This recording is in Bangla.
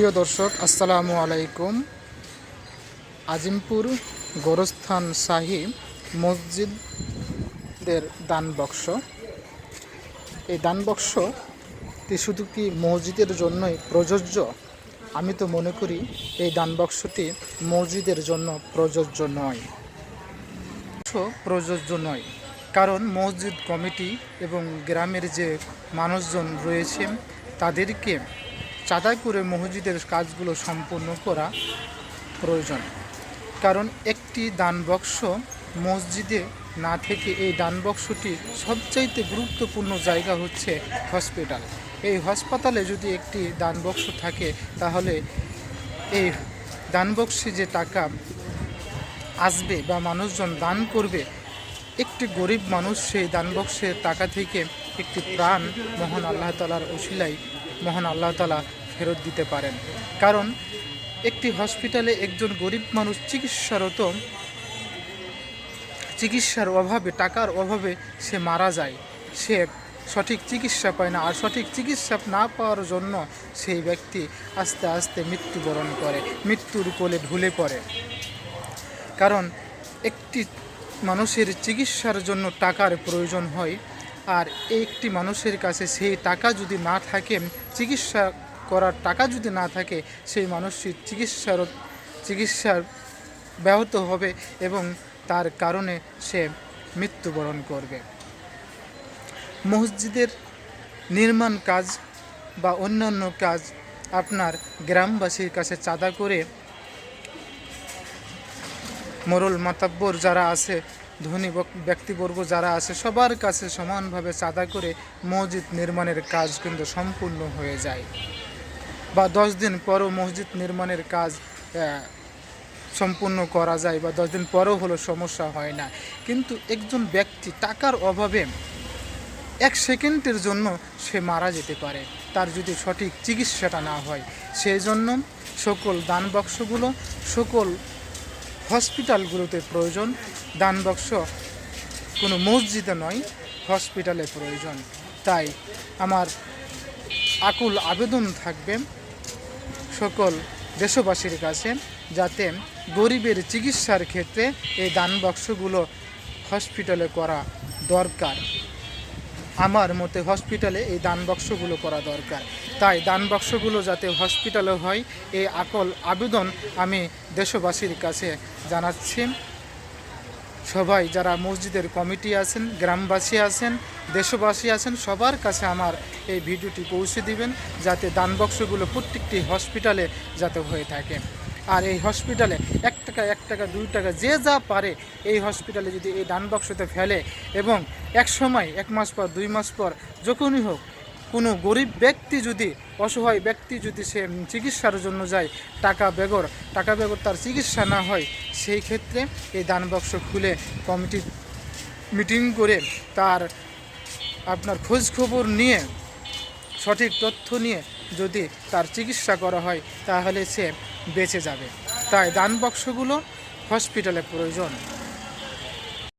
প্রিয় দর্শক, আসসালামু আলাইকুম। আজিমপুর গোরস্থান শাহী মসজিদের দান বক্স। এই দান বক্সটি শুধু কি মসজিদের জন্যই প্রযোজ্য? আমি তো মনে করি এই দান বক্সটি মসজিদের জন্য প্রযোজ্য নয়। প্রযোজ্য নয়। কারণ মসজিদ কমিটি এবং গ্রামের যে মানুষজন রয়েছে, তাদেরকে চাঁদা করে মসজিদের কাজগুলো সম্পূর্ণ করা প্রয়োজন। কারণ একটি দান বক্স মসজিদে না থেকে এই দান বক্সটি সবচাইতে গুরুত্বপূর্ণ জায়গা হচ্ছে হসপিটাল। এই হাসপাতালে যদি একটি দান বক্স থাকে, তাহলে এই দান বক্সে যে টাকা আসবে বা মানুষজন দান করবে, একটি গরিব মানুষ সেই দান বক্সের টাকা থেকে একটি প্রাণ মহান আল্লাহ তালার ওসিলাই মহান আল্লাহ তালা ফেরত দিতে পারেন। কারণ, একটি হসপিটালে একজন গরিব মানুষ চিকিৎসারত, চিকিৎসার অভাবে, টাকার অভাবে সে মারা যায়। সে সঠিক চিকিৎসা পায় না আর সঠিক চিকিৎসা না পাওয়ার জন্য সেই ব্যক্তি আস্তে আস্তে মৃত্যুবরণ করে, মৃত্যুর কোলে ঢুলে পড়ে। কারণ, একটি মানুষের চিকিৎসার জন্য টাকার প্রয়োজন হয় আর একটি মানুষের কাছে সেই টাকা যদি না থাকে, চিকিৎসা করার টাকা যদি না থাকে, সেই মানুষটির চিকিৎসার চিকিৎসার ব্যাহত হবে এবং তার কারণে সে মৃত্যুবরণ করবে। মসজিদের নির্মাণ কাজ বা অন্যান্য কাজ আপনার গ্রামবাসীর কাছে চাঁদা করে মোরল মাতাব্বর যারা আছে, ধনী ব্যক্তিবর্গ যারা আছে, সবার কাছে সমানভাবে চাঁদা করে মসজিদ নির্মাণের কাজ কিন্তু সম্পূর্ণ হয়ে যায়। বা দশ দিন পরও মসজিদ নির্মাণের কাজ সম্পূর্ণ করা যায় বা দশ দিন পরেও হলো সমস্যা হয় না। কিন্তু একজন ব্যক্তি টাকার অভাবে এক সেকেন্ডের জন্য সে মারা যেতে পারে। তার যদি সঠিক চিকিৎসাটা না হয় সেই জন্য সকল দান বাক্সগুলো সকল হসপিটালগুলোতে প্রয়োজন। দান বাক্স কোনো মসজিদে নয়, হসপিটালে প্রয়োজন। তাই আমার আকুল আবেদন থাকবে সকল দেশবাসীর কাছে যাতে গরিবের চিকিৎসার ক্ষেত্রে এই দান বাক্সগুলো হসপিটালে করা দরকার। আমার মতে হসপিটালে এই দান বাক্সগুলো করা দরকার। তাই দান বাক্সগুলো যাতে হসপিটালে হয়, এই আকল আবেদন আমি দেশবাসীর কাছে জানাচ্ছি। সবাই যারা মসজিদের কমিটি আছেন, গ্রামবাসী আছেন, দেশবাসী আছেন, সবার কাছে আমার এই ভিডিওটি পৌঁছে দিবেন যাতে দান বক্সগুলো প্রত্যেকটি হসপিটালে যাতে হয়ে থাকে। আর এই হসপিটালে এক টাকা এক টাকা, দুই টাকা যে যা পারে এই হসপিটালে যদি এই দান বক্সতে ফেলে এবং এক সময়, এক মাস পর, দুই মাস পর, যখনই হোক কোনো গরিব ব্যক্তি যদি, অসহায় ব্যক্তি যদি সে চিকিৎসার জন্য যায় টাকা বেগর টাকা বেগর তার চিকিৎসা না হয়, সেই ক্ষেত্রে এই দান বাক্স খুলে কমিটি মিটিং করে তার আপনার খোঁজ খবর নিয়ে, সঠিক তথ্য নিয়ে যদি তার চিকিৎসা করা হয়, তাহলে সে বেঁচে যাবে। তাই দান বাক্সগুলো হসপিটালে প্রয়োজন।